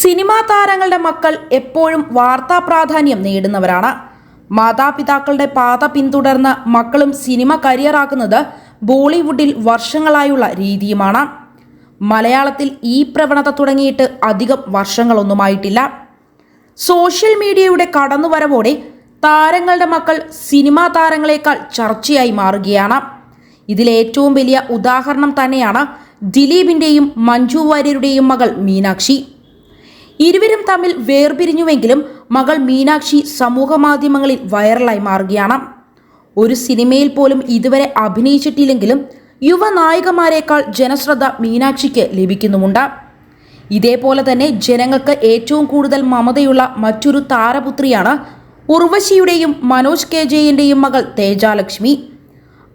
Cinema താരങ്ങളുടെ മക്കൾ എപ്പോഴും വാർത്താ പ്രാധാന്യം നേടുന്നവരാണ്. മാതാപിതാക്കളുടെ പാത പിന്തുടർന്ന് മക്കളും സിനിമ കരിയറാക്കുന്നത് ബോളിവുഡിൽ വർഷങ്ങളായുള്ള രീതിയുമാണ്. മലയാളത്തിൽ ഈ പ്രവണത തുടങ്ങിയിട്ട് അധികം വർഷങ്ങളൊന്നുമായിട്ടില്ല. സോഷ്യൽ മീഡിയയുടെ കടന്നുവരവോടെ താരങ്ങളുടെ മക്കൾ സിനിമാ താരങ്ങളെക്കാൾ ചർച്ചയായി മാറുകയാണ്. ഇതിലേറ്റവും വലിയ ഉദാഹരണം തന്നെയാണ് ദിലീപിന്റെയും മഞ്ജു വാര്യരുടെയും മകൾ മീനാക്ഷി. ഇരുവരും തമ്മിൽ വേർപിരിഞ്ഞുവെങ്കിലും മകൾ മീനാക്ഷി സമൂഹ മാധ്യമങ്ങളിൽ വൈറലായി മാറുകയാണ്. ഒരു സിനിമയിൽ പോലും ഇതുവരെ അഭിനയിച്ചിട്ടില്ലെങ്കിലും യുവനായികമാരേക്കാൾ ജനശ്രദ്ധ മീനാക്ഷിക്ക് ലഭിക്കുന്നുമുണ്ട്. ഇതേപോലെ തന്നെ ജനങ്ങൾക്ക് ഏറ്റവും കൂടുതൽ മമതയുള്ള മറ്റൊരു താരപുത്രിയാണ് ഉർവശിയുടെയും മനോജ് കെ ജെയിന്റെയും മകൾ തേജാലക്ഷ്മി.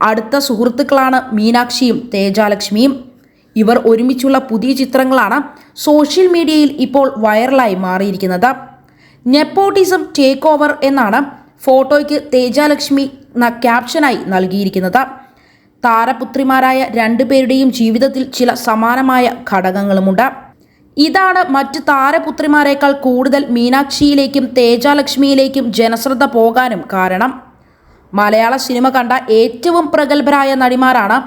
അടുത്ത സുഹൃത്തുക്കളാണ് മീനാക്ഷിയും തേജാലക്ഷ്മിയും. ഇവർ ഒരുമിച്ചുള്ള പുതിയ ചിത്രങ്ങളാണ് സോഷ്യൽ മീഡിയയിൽ ഇപ്പോൾ വൈറലായി മാറിയിരിക്കുന്നത്. നെപ്പോട്ടിസം ടേക്ക് ഓവർ എന്നാണ് ഫോട്ടോയ്ക്ക് തേജാലക്ഷ്മി ക്യാപ്ഷനായി നൽകിയിരിക്കുന്നത്. താരപുത്രിമാരായ രണ്ടുപേരുടെയും ജീവിതത്തിൽ ചില സമാനമായ ഘടകങ്ങളുമുണ്ട്. ഇതാണ് മറ്റ് താരപുത്രിമാരെക്കാൾ കൂടുതൽ മീനാക്ഷിയിലേക്കും തേജാലക്ഷ്മിയിലേക്കും ജനശ്രദ്ധ പോകാനും കാരണം. മലയാള സിനിമ കണ്ട ഏറ്റവും പ്രഗത്ഭരായ നടിമാരാണ്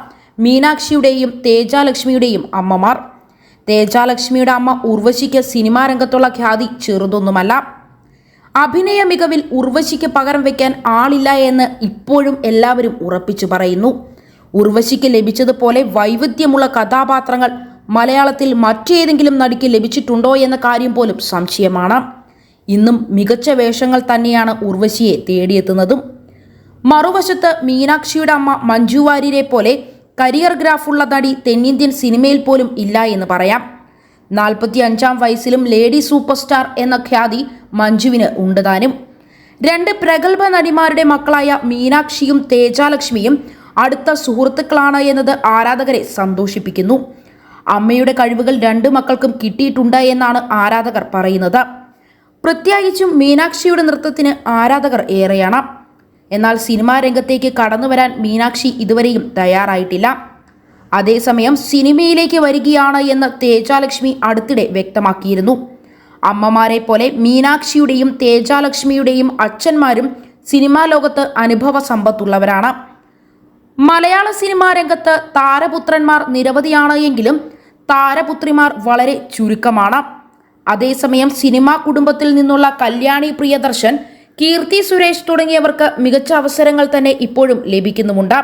മീനാക്ഷിയുടെയും തേജാലക്ഷ്മിയുടെയും അമ്മമാർ. തേജാലക്ഷ്മിയുടെ അമ്മ ഉർവശിക്ക് സിനിമാ രംഗത്തുള്ള ഖ്യാതി ചെറുതൊന്നുമല്ല. അഭിനയ മികവിൽ ഉർവശിക്ക് പകരം വയ്ക്കാൻ ആളില്ല എന്ന് ഇപ്പോഴും എല്ലാവരും ഉറപ്പിച്ചു പറയുന്നു. ഉർവശിക്ക് ലഭിച്ചതുപോലെ വൈവിധ്യമുള്ള കഥാപാത്രങ്ങൾ മലയാളത്തിൽ മറ്റേതെങ്കിലും നടിക്ക് ലഭിച്ചിട്ടുണ്ടോ എന്ന കാര്യം പോലും സംശയമാണ്. ഇന്നും മികച്ച വേഷങ്ങൾ തന്നെയാണ് ഉർവശിയെ തേടിയെത്തുന്നതും. മറുവശത്ത് മീനാക്ഷിയുടെ അമ്മ മഞ്ജു വാര്യരെ പോലെ കരിയർ ഗ്രാഫുള്ള നടി തെന്നിന്ത്യൻ സിനിമയിൽ പോലും ഇല്ല എന്ന് പറയാം. നാൽപ്പത്തി അഞ്ചാം വയസ്സിലും ലേഡി സൂപ്പർ സ്റ്റാർ എന്ന ഖ്യാതി മഞ്ജുവിന് ഉണ്ട് താനും. രണ്ട് പ്രഗത്ഭ നടിമാരുടെ മക്കളായ മീനാക്ഷിയും തേജാലക്ഷ്മിയും അടുത്ത സുഹൃത്തുക്കളാണ് എന്നത് ആരാധകരെ സന്തോഷിപ്പിക്കുന്നു. അമ്മയുടെ കഴിവുകൾ രണ്ട് മക്കൾക്കും കിട്ടിയിട്ടുണ്ട് എന്നാണ് ആരാധകർ പറയുന്നത്. പ്രത്യേകിച്ചും മീനാക്ഷിയുടെ നൃത്തത്തിന് ആരാധകർ ഏറെയാണ്. എന്നാൽ സിനിമാ രംഗത്തേക്ക് കടന്നു വരാൻ മീനാക്ഷി ഇതുവരെയും തയ്യാറായിട്ടില്ല. അതേസമയം സിനിമയിലേക്ക് വരികയാണ് എന്ന് തേജാലക്ഷ്മി അടുത്തിടെ വ്യക്തമാക്കിയിരുന്നു. അമ്മമാരെ പോലെ മീനാക്ഷിയുടെയും തേജാലക്ഷ്മിയുടെയും അച്ഛന്മാരും സിനിമാ ലോകത്ത് അനുഭവ സമ്പത്തുള്ളവരാണ്. മലയാള സിനിമാ രംഗത്ത് താരപുത്രന്മാർ നിരവധിയാണ് എങ്കിലും താരപുത്രിമാർ വളരെ ചുരുക്കമാണ്. അതേസമയം സിനിമാ കുടുംബത്തിൽ നിന്നുള്ള കല്യാണി പ്രിയദർശൻ കീർത്തി സുരേഷ് തുടങ്ങിയവർക്ക് മികച്ച അവസരങ്ങൾ തന്നെ ഇപ്പോഴും ലഭിക്കുന്നുമുണ്ട്.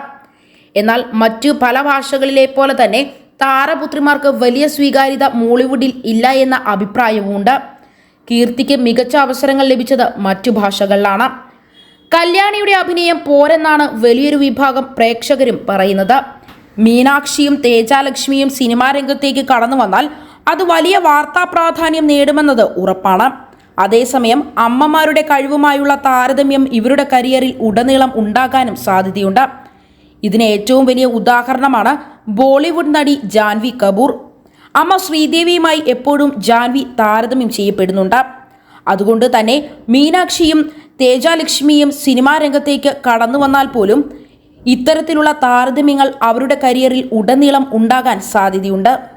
എന്നാൽ മറ്റു പല ഭാഷകളിലെ പോലെ തന്നെ താരപുത്രിമാർക്ക് വലിയ സ്വീകാര്യത മോളിവുഡിൽ ഇല്ല എന്ന അഭിപ്രായവുമുണ്ട്. കീർത്തിക്ക് മികച്ച അവസരങ്ങൾ ലഭിച്ചത് മറ്റു ഭാഷകളിലാണ്. കല്യാണിയുടെ അഭിനയം പോരെന്നാണ് വലിയൊരു വിഭാഗം പ്രേക്ഷകരും പറയുന്നത്. മീനാക്ഷിയും തേജാലക്ഷ്മിയും സിനിമാ രംഗത്തേക്ക് കടന്നു വന്നാൽ അത് വലിയ വാർത്താ പ്രാധാന്യം നേടുമെന്നത് ഉറപ്പാണ്. അതേസമയം അമ്മമാരുടെ കഴിവുമായുള്ള താരതമ്യം ഇവരുടെ കരിയറിൽ ഉടനീളം ഉണ്ടാകാനും സാധ്യതയുണ്ട്. ഇതിന് ഏറ്റവും വലിയ ഉദാഹരണമാണ് ബോളിവുഡ് നടി ജാൻവി കപൂർ. അമ്മ ശ്രീദേവിയുമായി എപ്പോഴും ജാൻവി താരതമ്യം ചെയ്യപ്പെടുന്നുണ്ട്. അതുകൊണ്ട് തന്നെ മീനാക്ഷിയും തേജാലക്ഷ്മിയും സിനിമാ രംഗത്തേക്ക് കടന്നു വന്നാൽ പോലും ഇത്തരത്തിലുള്ള താരതമ്യങ്ങൾ അവരുടെ കരിയറിൽ ഉടനീളം ഉണ്ടാകാൻ സാധ്യതയുണ്ട്.